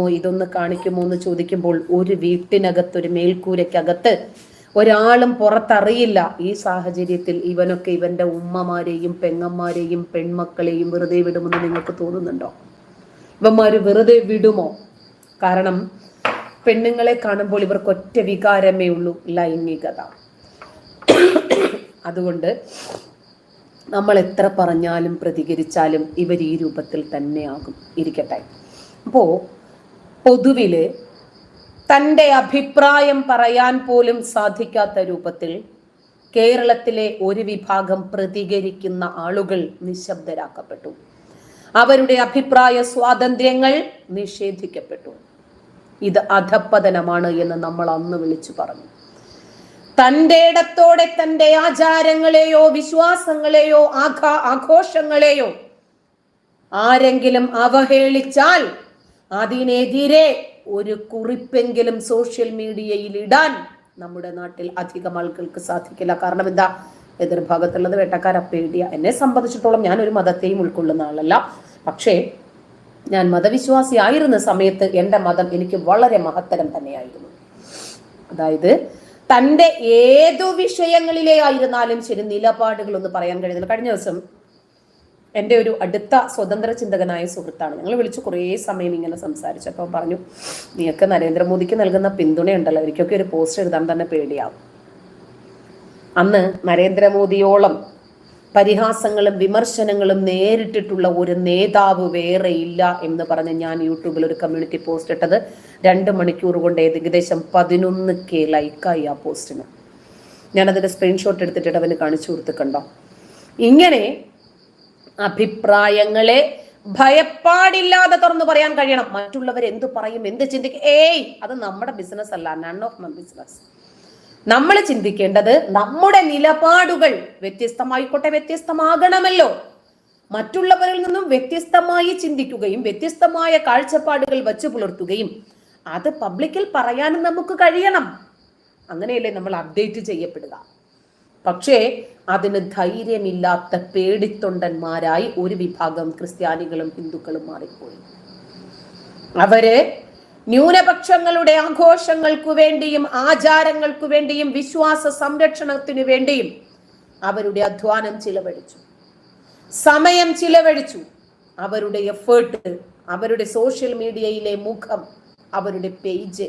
കാണിക്കുമോ? ഇതൊന്ന് കാണിക്കുമോ എന്ന് ചോദിക്കുമ്പോൾ ഒരു വീട്ടിനകത്ത് ഒരു മേൽക്കൂരയ്ക്കകത്ത് ഒരാളും പുറത്തറിയില്ല. ഈ സാഹചര്യത്തിൽ ഇവനൊക്കെ ഇവന്റെ ഉമ്മമാരെയും പെങ്ങന്മാരെയും പെൺമക്കളെയും വെറുതെ വിടുമെന്ന് നിങ്ങൾക്ക് തോന്നുന്നുണ്ടോ? ഇവന്മാര് വെറുതെ വിടുമോ? കാരണം പെണ്ണുങ്ങളെ കാണുമ്പോൾ ഇവർക്ക് ഒറ്റ വികാരമേ ഉള്ളൂ ലൈംഗികത. അതുകൊണ്ട് നമ്മൾ എത്ര പറഞ്ഞാലും പ്രതികരിച്ചാലും ഇവർ ഈ രൂപത്തിൽ തന്നെയാകും. ഇരിക്കട്ടെ. അപ്പോൾ പൊതുവിൽ തന്റെ അഭിപ്രായം പറയാൻ പോലും സാധിക്കാത്ത രൂപത്തിൽ കേരളത്തിലെ ഒരു വിഭാഗം പ്രതികരിക്കുന്ന ആളുകൾ നിശബ്ദരാക്കപ്പെട്ടു. അവരുടെ അഭിപ്രായ സ്വാതന്ത്ര്യങ്ങൾ നിഷേധിക്കപ്പെട്ടു. ഇത് അധപ്പതനമാണ് എന്ന് നമ്മൾ അന്ന് വിളിച്ചു പറഞ്ഞു. തന്റെ ഇടത്തോടെ തന്റെ ആചാരങ്ങളെയോ വിശ്വാസങ്ങളെയോ ആഘാ ആഘോഷങ്ങളെയോ ആരെങ്കിലും അവഹേളിച്ചാൽ അതിനെതിരെ ഒരു കുറിപ്പെങ്കിലും സോഷ്യൽ മീഡിയയിൽ ഇടാൻ നമ്മുടെ നാട്ടിൽ അധികം ആളുകൾക്ക് സാധിക്കില്ല. കാരണം എന്താ? എതിർഭാഗത്തുള്ളത് വേട്ടക്കാരാ. പേടിയ. എന്നെ സംബന്ധിച്ചിടത്തോളം ഞാൻ ഒരു മതത്തെയും ഉൾക്കൊള്ളുന്ന ആളല്ല. പക്ഷേ ഞാൻ മതവിശ്വാസി ആയിരുന്ന സമയത്ത് എന്റെ മതം എനിക്ക് വളരെ മഹത്തരം തന്നെയായിരുന്നു. അതായത് തന്റെ ഏതു വിഷയങ്ങളിലെ ആയിരുന്നാലും ശരി നിലപാടുകളൊന്നും പറയാൻ കഴിയുന്നില്ല. കഴിഞ്ഞ ദിവസം എന്റെ ഒരു അടുത്ത സ്വതന്ത്ര ചിന്തകനായ സുഹൃത്താണ്. ഞങ്ങൾ വിളിച്ച് കുറേ സമയം ഇങ്ങനെ സംസാരിച്ചപ്പോൾ പറഞ്ഞു നീയൊക്കെ നരേന്ദ്രമോദിക്ക് നൽകുന്ന പിന്തുണയുണ്ടല്ലോ. അവർക്കൊക്കെ ഒരു പോസ്റ്റ് എഴുതാൻ തന്നെ പേടിയാവും. അന്ന് നരേന്ദ്രമോദിയോളം പരിഹാസങ്ങളും വിമർശനങ്ങളും നേരിട്ടിട്ടുള്ള ഒരു നേതാവ് വേറെ ഇല്ല എന്ന് പറഞ്ഞ് ഞാൻ യൂട്യൂബിൽ ഒരു കമ്മ്യൂണിറ്റി പോസ്റ്റ് ഇട്ടത് രണ്ട് മണിക്കൂർ കൊണ്ട് ഏകദേശം പതിനൊന്ന് കെ ലൈക്കായി ആ പോസ്റ്റിന് ഞാനതിന്റെ സ്ക്രീൻഷോട്ട് എടുത്തിട്ട് അവന് കാണിച്ചു കൊടുത്തിട്ടുണ്ടോ ഇങ്ങനെ അഭിപ്രായങ്ങളെ ഭയപ്പാടില്ലാതെ തുറന്നു പറയാൻ കഴിയണം. മറ്റുള്ളവർ എന്ത് പറയും എന്ത് ചിന്തിക്കും? ഏയ് അത് നമ്മുടെ ബിസിനസ് അല്ല. നൺ ഓഫ് മൈ ബിസിനസ് നമ്മൾ ചിന്തിക്കേണ്ടത് നമ്മുടെ നിലപാടുകൾ വ്യത്യസ്തമായിക്കോട്ടെ വ്യത്യസ്തമാകണമല്ലോ. മറ്റുള്ളവരിൽ നിന്നും വ്യത്യസ്തമായി ചിന്തിക്കുകയും വ്യത്യസ്തമായ കാഴ്ചപ്പാടുകൾ വച്ചു പുലർത്തുകയും അത് പബ്ലിക്കിൽ പറയാനും നമുക്ക് കഴിയണം. അങ്ങനെയല്ലേ നമ്മൾ അപ്ഡേറ്റ് ചെയ്യപ്പെടുക. പക്ഷേ അതിന് ധൈര്യമില്ലാത്ത പേടിത്തൊണ്ടന്മാരായി ഒരു വിഭാഗം ക്രിസ്ത്യാനികളും ഹിന്ദുക്കളും മാറിപ്പോയി. അവർ ന്യൂനപക്ഷങ്ങളുടെ ആഘോഷങ്ങൾക്കു വേണ്ടിയും ആചാരങ്ങൾക്കു വേണ്ടിയും വിശ്വാസ സംരക്ഷണത്തിനു വേണ്ടിയും അവരുടെ അധ്വാനം ചിലവഴിച്ചു. സമയം ചിലവഴിച്ചു. അവരുടെ എഫേർട്ട് അവരുടെ സോഷ്യൽ മീഡിയയിലെ മുഖം അവരുടെ പേജ്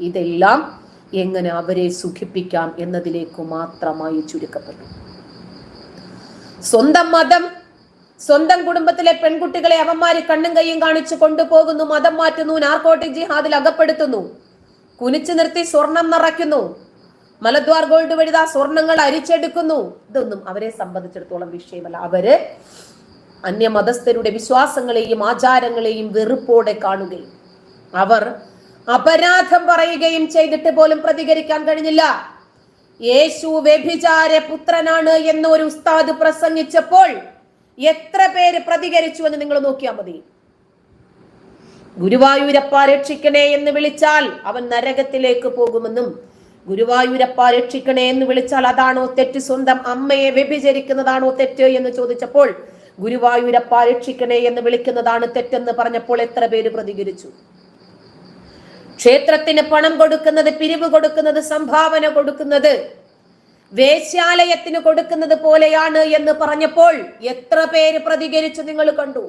ഇതെല്ലാം എങ്ങനെ അവരെ സുഖിപ്പിക്കാം എന്നതിലേക്ക് മാത്രമായി ചുരുക്കപ്പെട്ടു സ്വന്തം മതം സ്വന്തം കുടുംബത്തിലെ പെൺകുട്ടികളെ അവന്മാര് കണ്ണും കൈയും കാണിച്ചു കൊണ്ടുപോകുന്നു മതം മാറ്റുന്നു നാർക്കോട്ടിക് ജിഹാദിൽ അകപ്പെടുത്തുന്നു കുനിച്ചു നിർത്തി സ്വർണം നിറയ്ക്കുന്നു മലദ്വാർ ഗോൾഡ് വഴി ആ സ്വർണങ്ങൾ അരിച്ചെടുക്കുന്നു. ഇതൊന്നും അവരെ സംബന്ധിച്ചിടത്തോളം വിഷയമല്ല. അവർ അന്യമതസ്ഥരുടെ വിശ്വാസങ്ങളെയും ആചാരങ്ങളെയും വെറുപ്പോടെ കാണുകയും അവർ അപരാധം പറയുകയും ചെയ്തിട്ട് പോലും പ്രതികരിക്കാൻ കഴിഞ്ഞില്ല. യേശു വ്യഭിചാര പുത്രനാണ് എന്ന് ഒരു ഉസ്താദ് പ്രസംഗിച്ചപ്പോൾ എത്ര പേര് പ്രതികരിച്ചു എന്ന് നിങ്ങൾ നോക്കിയാൽ മതി. ഗുരുവായൂരപ്പ രക്ഷിക്കണേ എന്ന് വിളിച്ചാൽ അവൻ നരകത്തിലേക്ക് പോകുമെന്നും ഗുരുവായൂരപ്പ രക്ഷിക്കണേ എന്ന് വിളിച്ചാൽ അതാണോ തെറ്റ്? സ്വന്തം അമ്മയെ വ്യഭിചരിക്കുന്നതാണോ തെറ്റ് എന്ന് ചോദിച്ചപ്പോൾ ഗുരുവായൂരപ്പ രക്ഷിക്കണേ എന്ന് വിളിക്കുന്നതാണ് തെറ്റെന്ന് പറഞ്ഞപ്പോൾ എത്ര പേര് പ്രതികരിച്ചു? ക്ഷേത്രത്തിന് പണം കൊടുക്കുന്നത് പിരിവ് കൊടുക്കുന്നത് സംഭാവന കൊടുക്കുന്നത് വേശ്യാലയത്തിന് കൊടുക്കുന്നത് പോലെയാണ് എന്ന് പറഞ്ഞപ്പോൾ എത്ര പേര് പ്രതികരിച്ചു നിങ്ങൾ കണ്ടു?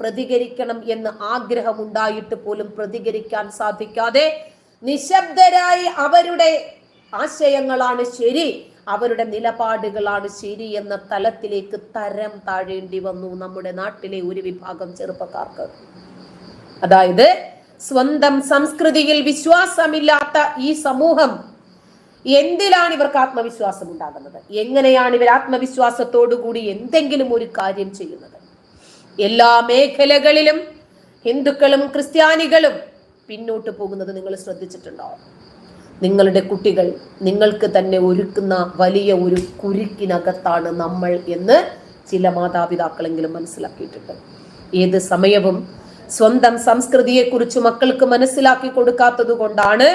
പ്രതികരിക്കണം എന്ന് ആഗ്രഹമുണ്ടായിട്ട് പോലും പ്രതികരിക്കാൻ സാധിക്കാതെ നിശബ്ദരായി അവരുടെ ആശയങ്ങളാണ് ശരി അവരുടെ നിലപാടുകളാണ് ശരി എന്ന തലത്തിലേക്ക് തരം താഴേണ്ടി വന്നു നമ്മുടെ നാട്ടിലെ ഒരു വിഭാഗം ചെറുപ്പക്കാർക്ക്. അതായത് സ്വന്തം സംസ്കൃതിയിൽ വിശ്വാസമില്ലാത്ത ഈ സമൂഹം എന്തിലാണ് ഇവർക്ക് ആത്മവിശ്വാസം ഉണ്ടാകുന്നത് എങ്ങനെയാണ് ഇവർ ആത്മവിശ്വാസത്തോടുകൂടി എന്തെങ്കിലും ഒരു കാര്യം ചെയ്യുന്നത്? എല്ലാ മേഖലകളിലും ഹിന്ദുക്കളും ക്രിസ്ത്യാനികളും പിന്നോട്ട് പോകുന്നത് നിങ്ങൾ ശ്രദ്ധിച്ചിട്ടുണ്ടോ? നിങ്ങളുടെ കുട്ടികൾ നിങ്ങൾക്ക് തന്നെ ഒരുക്കുന്ന വലിയ ഒരു കുരുക്കിനകത്താണ് നമ്മൾ എന്ന് ചില മാതാപിതാക്കളെങ്കിലും മനസ്സിലാക്കിയിട്ടുണ്ട്. ഏത് സമയവും സ്വന്തം സംസ്കൃതിയെക്കുറിച്ച് മക്കൾക്ക് മനസ്സിലാക്കി കൊടുക്കാത്തത് കൊണ്ടാണ്.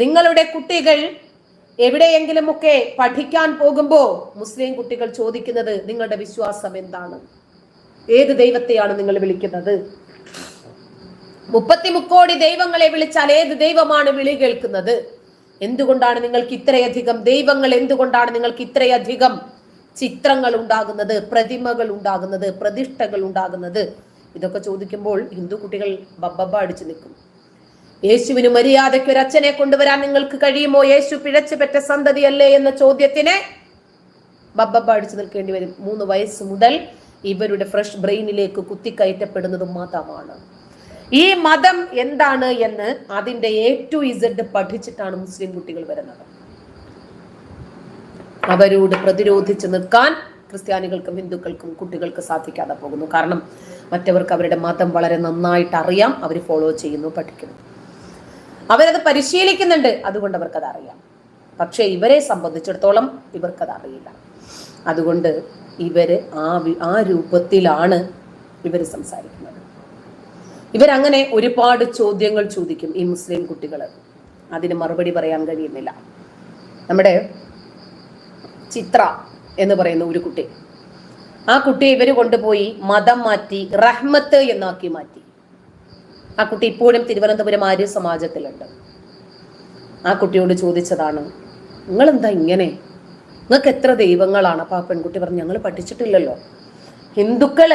നിങ്ങളുടെ കുട്ടികൾ എവിടെയെങ്കിലുമൊക്കെ പഠിക്കാൻ പോകുമ്പോൾ മുസ്ലിം കുട്ടികൾ ചോദിക്കുന്നത് നിങ്ങളുടെ വിശ്വാസം എന്താണ്? ഏത് ദൈവത്തെയാണ് നിങ്ങൾ വിളിക്കുന്നത്? മുപ്പത്തി മുക്കോടി ദൈവങ്ങളെ വിളിച്ചാൽ ഏത് ദൈവമാണ് വിളി കേൾക്കുന്നത്? എന്തുകൊണ്ടാണ് നിങ്ങൾക്ക് ഇത്രയധികം ദൈവങ്ങൾ? എന്തുകൊണ്ടാണ് നിങ്ങൾക്ക് ഇത്രയധികം ചിത്രങ്ങൾ ഉണ്ടാകുന്നത് പ്രതിമകൾ ഉണ്ടാകുന്നത് പ്രതിഷ്ഠകൾ ഉണ്ടാകുന്നത്? ഇതൊക്കെ ചോദിക്കുമ്പോൾ ഹിന്ദു കുട്ടികൾ ബബ്ബ അടിച്ചു നിൽക്കും. യേശുവിന് മര്യാദയ്ക്ക് ഒരു അച്ഛനെ കൊണ്ടുവരാൻ നിങ്ങൾക്ക് കഴിയുമോ? യേശു പിഴച്ചു പെറ്റ സന്തതിയല്ലേ എന്ന ചോദ്യത്തിന് ബബ്ബ അടിച്ചു നിൽക്കേണ്ടി വരും. മൂന്ന് വയസ്സ് മുതൽ ഇവരുടെ ഫ്രഷ് ബ്രെയിനിലേക്ക് കുത്തിക്കയറ്റപ്പെടുന്നതും മതമാണ് ഈ മതം എന്താണ് എന്ന് അതിന്റെ എ ടു ഇസഡ് പഠിച്ചിട്ടാണ് മുസ്ലിം കുട്ടികൾ വരുന്നത്. അവരോട് പ്രതിരോധിച്ച് നിൽക്കാൻ ക്രിസ്ത്യാനികൾക്കും ഹിന്ദുക്കൾക്കും കുട്ടികൾക്ക് സാധിക്കാതെ പോകുന്നു. കാരണം മറ്റവർക്ക് അവരുടെ മതം വളരെ നന്നായിട്ട് അറിയാം അവർ ഫോളോ ചെയ്യുന്നു പഠിക്കുന്നു. അവരത് പരിശീലിക്കുന്നുണ്ട് അതുകൊണ്ട് അവർക്കത് അറിയാം. പക്ഷേ ഇവരെ സംബന്ധിച്ചിടത്തോളം ഇവർക്കത് അറിയില്ല. അതുകൊണ്ട് ഇവർ ആ ആ രൂപത്തിലാണ് ഇവർ സംസാരിക്കുന്നത്. ഇവരങ്ങനെ ഒരുപാട് ചോദ്യങ്ങൾ ചോദിക്കും ഈ മുസ്ലിം കുട്ടികൾ അതിന് മറുപടി പറയാൻ കഴിയുന്നില്ല. നമ്മുടെ ചിത്ര എന്ന് പറയുന്ന ഒരു കുട്ടി ആ കുട്ടിയെ ഇവർ കൊണ്ടുപോയി മതം മാറ്റി റഹ്മത്ത് എന്നാക്കി മാറ്റി. ആ കുട്ടി ഇപ്പോഴും തിരുവനന്തപുരം ആര്യ സമാജത്തിലുണ്ട്. ആ കുട്ടിയോട് ചോദിച്ചതാണ് നിങ്ങൾ എന്താ ഇങ്ങനെ? നിങ്ങൾക്ക് എത്ര ദൈവങ്ങളാണ്? അപ്പൊ ആ പെൺകുട്ടി പറഞ്ഞു ഞങ്ങൾ പഠിച്ചിട്ടില്ലല്ലോ. ഹിന്ദുക്കൾ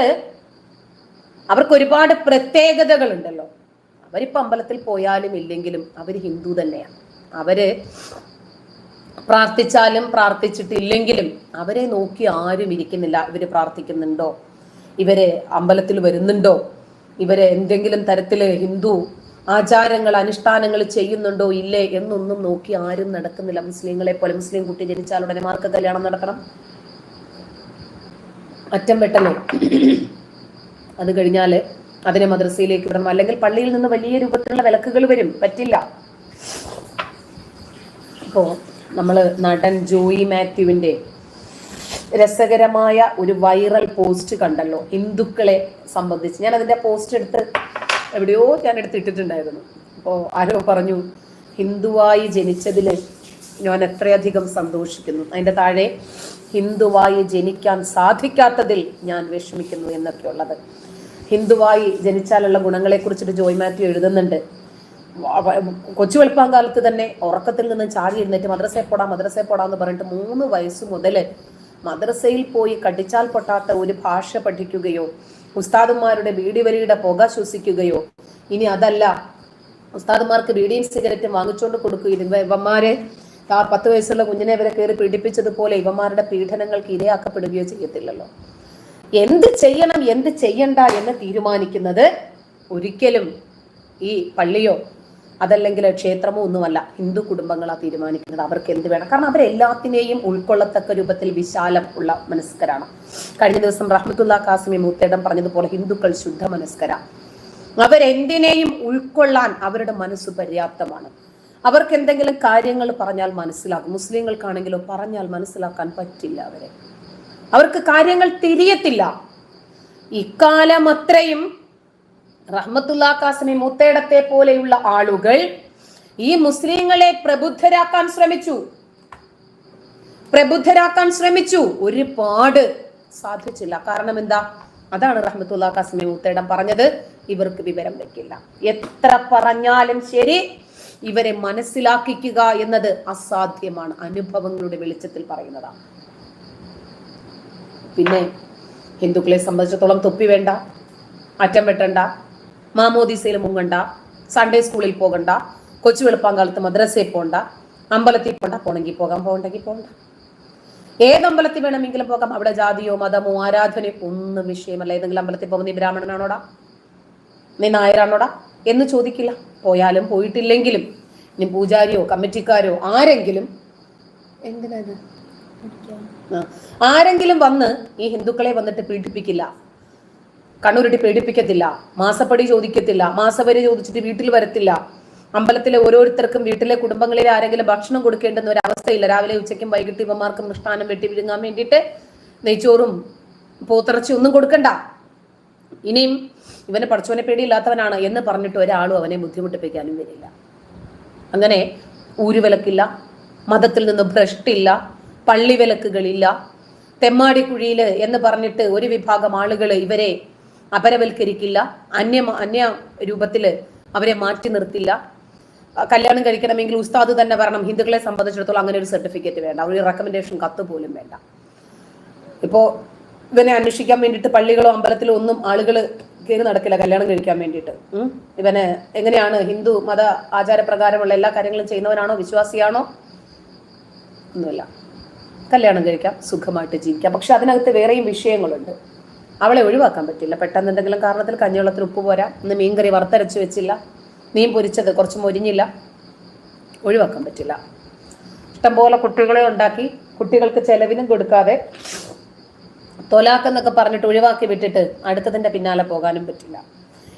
അവർക്ക് ഒരുപാട് പ്രത്യേകതകൾ ഉണ്ടല്ലോ അവരിപ്പോ അമ്പലത്തിൽ പോയാലും ഇല്ലെങ്കിലും അവർ ഹിന്ദു തന്നെയാണ് അവർ പ്രാർത്ഥിച്ചാലും പ്രാർത്ഥിച്ചിട്ടില്ലെങ്കിലും അവരെ നോക്കി ആരും ഇരിക്കുന്നില്ല. ഇവർ പ്രാർത്ഥിക്കുന്നുണ്ടോ? ഇവരെ അമ്പലത്തിൽ വരുന്നുണ്ടോ? ഇവരെ എന്തെങ്കിലും തരത്തിൽ ഹിന്ദു ആചാരങ്ങൾ അനുഷ്ഠാനങ്ങൾ ചെയ്യുന്നുണ്ടോ? ഇല്ലേ? എന്നൊന്നും നോക്കി ആരും നടക്കുന്നില്ല. മുസ്ലിങ്ങളെ പോലെ മുസ്ലിം കുട്ടി ജനിച്ചാൽ ഉടനെ മാർക്ക് കല്യാണം നടത്തണം. അറ്റം വെട്ടലോ അത് കഴിഞ്ഞാൽ അതിനെ മദ്രസയിലേക്ക് വിടണം. അല്ലെങ്കിൽ പള്ളിയിൽ നിന്ന് വലിയ രൂപത്തിലുള്ള വിലക്കുകൾ വരും. പറ്റില്ല. ഇപ്പോ നമ്മൾ നടൻ ജോയി മാത്യുവിന്റെ രസകരമായ ഒരു വൈറൽ പോസ്റ്റ് കണ്ടല്ലോ. ഹിന്ദുക്കളെ സംബന്ധിച്ച്. ഞാൻ അതിന്റെ പോസ്റ്റ് എടുത്ത് എവിടെയോ ഞാൻ എടുത്തിട്ടിട്ടുണ്ടായിരുന്നു അപ്പോൾ ആരോ പറഞ്ഞു ഹിന്ദുവായി ജനിച്ചതിൽ ഞാൻ എത്രയധികം സന്തോഷിക്കുന്നു. അതിന്റെ താഴെ ഹിന്ദുവായി ജനിക്കാൻ സാധിക്കാത്തതിൽ ഞാൻ വിഷമിക്കുന്നു എന്നൊക്കെയുള്ളത്. ഹിന്ദുവായി ജനിച്ചാലുള്ള ഗുണങ്ങളെക്കുറിച്ചിട്ട് ജോയ് മാത്യു എഴുതുന്നുണ്ട്. കൊച്ചു വെളുപ്പാൻ കാലത്ത് തന്നെ ഉറക്കത്തിൽ നിന്ന് ചാടി എഴുന്നേറ്റ് മദ്രസയിൽ പോടാ മദ്രസയിൽ പോടാ എന്ന് പറഞ്ഞിട്ട് മൂന്ന് വയസ്സ് മുതൽ മദ്രസയിൽ പോയി കടിച്ചാൽ പൊട്ടാത്ത ഒരു ഭാഷ പഠിക്കുകയോ ഉസ്താദുമാരുടെ ബീഡിവലിയുടെ പുക ശ്വസിക്കുകയോ ഇനി അതല്ല. ഉസ്താദുമാർക്ക് ബീഡിയും സിഗരറ്റും വാങ്ങിച്ചുകൊണ്ട് കൊടുക്കുകയും ഇവന്മാരെ ആ പത്ത് വയസ്സുള്ള കുഞ്ഞിനെ വരെ കയറി പീഡിപ്പിച്ചതുപോലെ ഇവന്മാരുടെ പീഡനങ്ങൾക്ക് ഇരയാക്കപ്പെടുകയോ ചെയ്യത്തില്ലല്ലോ. എന്ത് ചെയ്യണം എന്ത് ചെയ്യണ്ട എന്ന് തീരുമാനിക്കുന്നത് ഒരിക്കലും ഈ പള്ളിയോ അതല്ലെങ്കിൽ ക്ഷേത്രമോ ഒന്നുമല്ല ഹിന്ദു കുടുംബങ്ങളാണ് തീരുമാനിക്കുന്നത്. അവർക്ക് എന്ത് വേണം? കാരണം അവരെല്ലാത്തിനെയും ഉൾക്കൊള്ളത്തക്ക രൂപത്തിൽ വിശാലം ഉള്ള മനസ്കരാണ്. കഴിഞ്ഞ ദിവസം റഹ്മത്തുല്ല കാസിമി മൂത്തേടം പറഞ്ഞതുപോലെ ഹിന്ദുക്കൾ ശുദ്ധ മനസ്കര. അവരെന്തിനേയും ഉൾക്കൊള്ളാൻ അവരുടെ മനസ്സ് പര്യാപ്തമാണ്. അവർക്ക് എന്തെങ്കിലും കാര്യങ്ങൾ പറഞ്ഞാൽ മനസ്സിലാകും. മുസ്ലിങ്ങൾക്കാണെങ്കിലോ പറഞ്ഞാൽ മനസ്സിലാക്കാൻ പറ്റില്ല അവരെ. അവർക്ക് കാര്യങ്ങൾ തിരിയത്തില്ല. ഇക്കാലം അത്രയും റഹ്മത്തുല്ല കാസിമി മുത്തേടത്തെ പോലെയുള്ള ആളുകൾ ഈ മുസ്ലിങ്ങളെ പ്രബുദ്ധരാക്കാൻ ശ്രമിച്ചു. പ്രബുദ്ധരാക്കാൻ ശ്രമിച്ചു. ഒരുപാട് സാധിച്ചില്ല. കാരണം എന്താ? അതാണ് റഹ്മത്തുല്ലാ കാസിമി മുത്തേടം പറഞ്ഞത്. ഇവർക്ക് വിവരം വെക്കില്ല എത്ര പറഞ്ഞാലും ശരി ഇവരെ മനസ്സിലാക്കിക്കുക എന്നത് അസാധ്യമാണ്. അനുഭവങ്ങളുടെ വെളിച്ചത്തിൽ പറയുന്നതാണ്. പിന്നെ ഹിന്ദുക്കളെ സംബന്ധിച്ചിടത്തോളം തൊപ്പി വേണ്ട അറ്റം വെട്ടണ്ട മാമോദീസയിൽ മുങ്ങണ്ട സൺഡേ സ്കൂളിൽ പോകണ്ട കൊച്ചു വെളുപ്പാങ്കാലത്ത് മദ്രസയിൽ പോകണ്ട അമ്പലത്തിൽ പോകണ്ട പോണെങ്കിൽ പോകാം പോകണ്ടെങ്കിൽ പോകണ്ട ഏത് അമ്പലത്തിൽ വേണമെങ്കിലും പോകാം അവിടെ ജാതിയോ മതമോ ആരാധനയോ ഒന്നും വിഷയമല്ല. ഏതെങ്കിലും അമ്പലത്തിൽ പോകുന്ന നീ ബ്രാഹ്മണനാണോടാ? നീ നായരാണോടാ? എന്ന് ചോദിക്കില്ല. പോയാലും പോയിട്ടില്ലെങ്കിലും നീ പൂജാരിയോ കമ്മിറ്റിക്കാരോ ആരെങ്കിലും എന്തിനാ ആരെങ്കിലും വന്ന് ഈ ഹിന്ദുക്കളെ വന്നിട്ട് പീഡിപ്പിക്കില്ല. കണ്ണൂരിട്ട് പേടിപ്പിക്കത്തില്ല. മാസപ്പടി ചോദിക്കത്തില്ല. മാസവരി ചോദിച്ചിട്ട് വീട്ടിൽ വരത്തില്ല. അമ്പലത്തിലെ ഓരോരുത്തർക്കും വീട്ടിലെ കുടുംബങ്ങളിലെ ആരെങ്കിലും ഭക്ഷണം കൊടുക്കേണ്ടെന്ന ഒരു അവസ്ഥയില്ല. രാവിലെ ഉച്ചയ്ക്കും വൈകിട്ട് ഇവന്മാർക്കും മൃഷ്ടാനം വെട്ടി വിഴുങ്ങാൻ വേണ്ടിയിട്ട് നെയ്ച്ചോറും പോത്തിറച്ചി ഒന്നും കൊടുക്കണ്ട. ഇനിയും ഇവന് പഠിച്ചവനെ പേടിയില്ലാത്തവനാണ് എന്ന് പറഞ്ഞിട്ട് ഒരാളും അവനെ ബുദ്ധിമുട്ടിപ്പിക്കാനും വരില്ല. അങ്ങനെ ഊരുവിലക്കില്ല മതത്തിൽ നിന്ന് ഭ്രഷ്ടില്ല പള്ളിവിലക്കുകളില്ല തെമ്മാടിക്കുഴിയിൽ എന്ന് പറഞ്ഞിട്ട് ഒരു വിഭാഗം ആളുകൾ ഇവരെ അപരവൽക്കരിക്കില്ല അന്യ അന്യ രൂപത്തിൽ അവരെ മാറ്റി നിർത്തില്ല. കല്യാണം കഴിക്കണമെങ്കിൽ ഉസ്താദ് തന്നെ പറയണം ഹിന്ദുക്കളെ സംബന്ധിച്ചിടത്തോളം അങ്ങനെ ഒരു സർട്ടിഫിക്കറ്റ് വേണ്ട ഒരു റെക്കമെൻഡേഷൻ കത്ത് പോലും വേണ്ട. ഇപ്പോ ഇവനെ അന്വേഷിക്കാൻ വേണ്ടിയിട്ട് പള്ളികളോ അമ്പലത്തിലോ ഒന്നും ആളുകൾ കയറി നടക്കില്ല കല്യാണം കഴിക്കാൻ വേണ്ടിയിട്ട്. ഇവനെ എങ്ങനെയാണ് ഹിന്ദു മത ആചാരപ്രകാരമുള്ള എല്ലാ കാര്യങ്ങളും ചെയ്യുന്നവനാണോ വിശ്വാസിയാണോ? ഒന്നുമില്ല. കല്യാണം കഴിക്കാം സുഖമായിട്ട് ജീവിക്കാം. പക്ഷെ അതിനകത്ത് വേറെയും വിഷയങ്ങളുണ്ട്. അവളെ ഒഴിവാക്കാൻ പറ്റില്ല. പെട്ടെന്ന് എന്തെങ്കിലും കാരണത്തിൽ കഞ്ഞിവെള്ളത്തിൽ ഉപ്പ് പോരാ. ഇന്ന് മീൻകറി വറുത്തരച്ച് വെച്ചില്ല. മീൻ പൊരിച്ചത് കുറച്ച് മൊരിഞ്ഞില്ല. ഒഴിവാക്കാൻ പറ്റില്ല. ഇഷ്ടംപോലെ കുട്ടികളെ ഉണ്ടാക്കി കുട്ടികൾക്ക് ചെലവിനും കൊടുക്കാതെ തൊലാക്കെന്നൊക്കെ പറഞ്ഞിട്ട് ഒഴിവാക്കി വിട്ടിട്ട് അടുത്തതിന്റെ പിന്നാലെ പോകാനും പറ്റില്ല.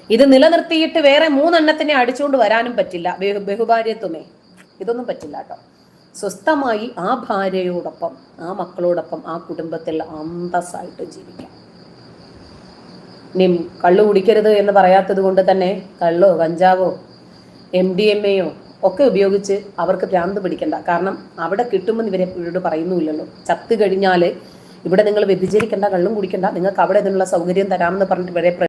ഇത് നിലനിർത്തിയിട്ട് വേറെ മൂന്നെണ്ണത്തിനെ അടിച്ചുകൊണ്ട് വരാനും പറ്റില്ല. ബഹു ബഹുഭാര്യത്വമേ. ഇതൊന്നും പറ്റില്ല കേട്ടോ. സ്വസ്ഥമായി ആ ഭാര്യയോടൊപ്പം ആ മക്കളോടൊപ്പം ആ കുടുംബത്തിൽ അന്തസ്സായിട്ട് ജീവിക്കാം. ഇനി കള്ളു കുടിക്കരുത് എന്ന് പറയാത്തത് കൊണ്ട് തന്നെ കള്ളോ കഞ്ചാവോ എം ഡി എം എയോ ഒക്കെ ഉപയോഗിച്ച് അവർക്ക് ഭ്രാന്ത് പിടിക്കണ്ട. കാരണം അവിടെ കിട്ടുമെന്ന് ഇവരെ ഇവരോട് പറയുന്നുമില്ലല്ലോ. ചത്ത് കഴിഞ്ഞാൽ ഇവിടെ നിങ്ങൾ വ്യഭിചരിക്കേണ്ട കള്ളും കുടിക്കേണ്ട നിങ്ങൾക്ക് അവിടെ ഇതിനുള്ള സൗകര്യം തരാമെന്ന് പറഞ്ഞിട്ട് ഇവരെ